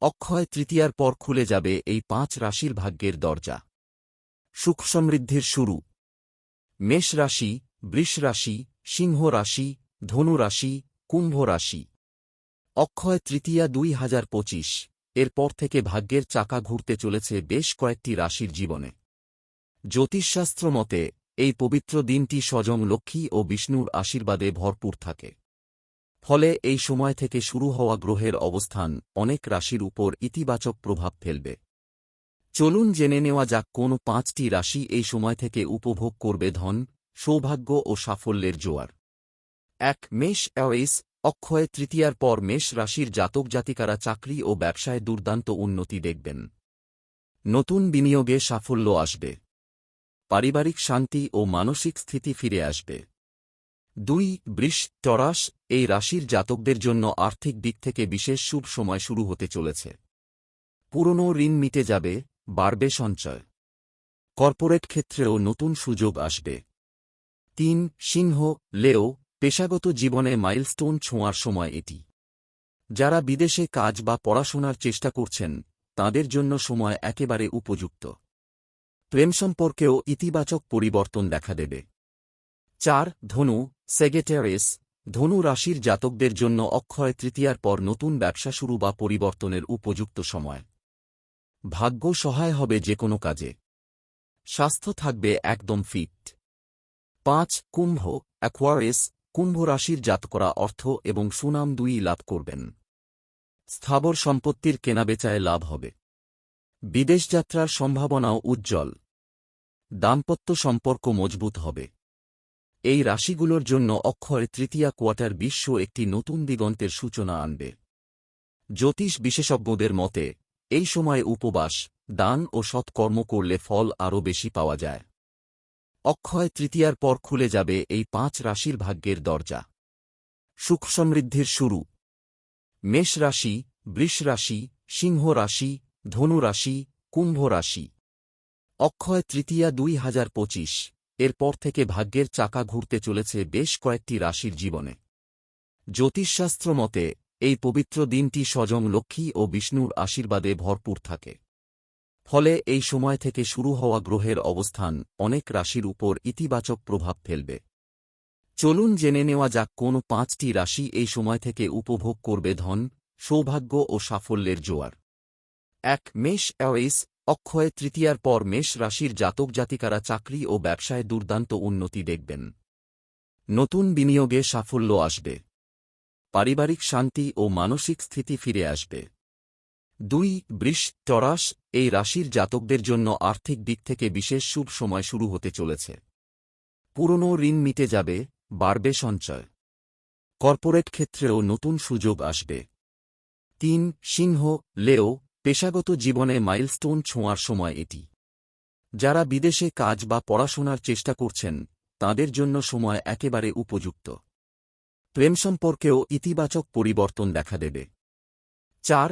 অক্ষয় তৃতীয়ার পর খুলে যাবে এই পাঁচ রাশির ভাগ্যের দরজা। সুখ সমৃদ্ধির শুরু। মেষ রাশি, বৃষ রাশি, সিংহ রাশি, ধনু রাশি, কুম্ভ রাশি। অক্ষয় তৃতীয়া দুই হাজার পঁচিশ। এরপর থেকে ভাগ্যের চাকা ঘুরতে চলেছে বেশ কয়েকটি রাশির জীবনে। জ্যোতিষশাস্ত্র মতে, এই পবিত্র দিনটি স্বজং লক্ষ্মী ও বিষ্ণুর আশীর্বাদে ভরপুর থাকে। ফলে এই সময় থেকে শুরু হওয়া গ্রহের অবস্থান অনেক রাশির উপর ইতিবাচক প্রভাব ফেলবে। চলুন জেনে নেওয়া যাক কোন পাঁচটি রাশি এই সময় থেকে উপভোগ করবে ধন, সৌভাগ্য ও সাফল্যের জোয়ার। এক, মেষ অ্যাওয়েস অক্ষয়, তৃতীয়ার পর মেষ রাশির জাতক জাতিকারা চাকরি ও ব্যবসায় দুর্দান্ত উন্নতি দেখবেন। নতুন বিনিয়োগে সাফল্য আসবে। পারিবারিক শান্তি ও মানসিক স্থিতি ফিরে আসবে। দুই, বৃষ টরাস এই রাশির জাতকদের জন্য আর্থিক দিক থেকে বিশেষ শুভ সময় শুরু হতে চলেছে। পুরনো ঋণ মিটে যাবে, বাড়বে সঞ্চয়। কর্পোরেট ক্ষেত্রেও নতুন সুযোগ আসবে। তিন, সিংহ, লেও, পেশাগত জীবনে মাইলস্টোন ছোঁয়ার সময় এটি। যারা বিদেশে কাজ বা পড়াশোনার চেষ্টা করছেন, তাদের জন্য সময় একেবারে উপযুক্ত। প্রেম সম্পর্কেও ইতিবাচক পরিবর্তন দেখা দেবে। চার, ধনু সেগেটারেস ধনু রাশির জাতকদের জন্য অক্ষয় তৃতীয়ার পর নতুন ব্যবসা শুরু বা পরিবর্তনের উপযুক্ত সময়। ভাগ্য সহায় হবে যে কোনো কাজে। স্বাস্থ্য থাকবে একদম ফিট। পাঁচ, কুম্ভ অ্যাকোয়ারিস কুম্ভ রাশির জাতকরা অর্থ এবং সুনাম দুই লাভ করবেন। স্থাবর সম্পত্তির কেনাবেচায় লাভ হবে। বিদেশ যাত্রার সম্ভাবনাও উজ্জ্বল। দাম্পত্য সম্পর্ক মজবুত হবে। এই রাশিগুলোর জন্য অক্ষয় তৃতীয়া কোয়ার্টার বিশ্ব একটি নতুন দিগন্তের সূচনা আনবে। জ্যোতিষ বিশেষজ্ঞদের মতে, এই সময়ে উপবাস, দান ও সৎকর্ম করলে ফল আরও বেশি পাওয়া যায়। অক্ষয় তৃতীয়ার পর খুলে যাবে এই পাঁচ রাশির ভাগ্যের দরজা। সুখ সমৃদ্ধির শুরু। মেষ রাশি, বৃষ রাশি, সিংহ রাশি, ধনু রাশি, কুম্ভ রাশি। অক্ষয় তৃতীয়া দুই হাজার পঁচিশ। এরপর থেকে ভাগ্যের চাকা ঘুরতে চলেছে বেশ কয়েকটি রাশির জীবনে। জ্যোতিষশাস্ত্র মতে, এই পবিত্র দিনটি স্বজং লক্ষ্মী ও বিষ্ণুর আশীর্বাদে ভরপুর থাকে। ফলে এই সময় থেকে শুরু হওয়া গ্রহের অবস্থান অনেক রাশির উপর ইতিবাচক প্রভাব ফেলবে। চলুন জেনে নেওয়া যাক কোন পাঁচটি রাশি এই সময় থেকে উপভোগ করবে ধন, সৌভাগ্য ও সাফল্যের জোয়ার। এক, মেষ, অ্যাওয়েস অক্ষয় তৃতীয়ার পর মেষ রাশির জাতক জাতিকারা চাকরি ও ব্যবসায় দুর্দান্ত উন্নতি দেখবেন। নতুন বিনিয়োগে সাফল্য আসবে। পারিবারিক শান্তি ও মানসিক স্থিতি ফিরে আসবে। দুই, বৃষ টরাস এই রাশির জাতকদের জন্য আর্থিক দিক থেকে বিশেষ শুভ সময় শুরু হতে চলেছে। পুরনো ঋণ মিটে যাবে, বাড়বে সঞ্চয়। কর্পোরেট ক্ষেত্রেও নতুন সুযোগ আসবে। তিন, সিংহ, লেও পেশাগত জীবনে মাইলস্টোন ছোঁয়ার সময় এটি। যারা বিদেশে কাজ বা পড়াশোনার চেষ্টা করছেন, তাদের জন্য সময় একেবারে উপযুক্ত। প্রেম সম্পর্কেও ইতিবাচক পরিবর্তন দেখা দেবে। চার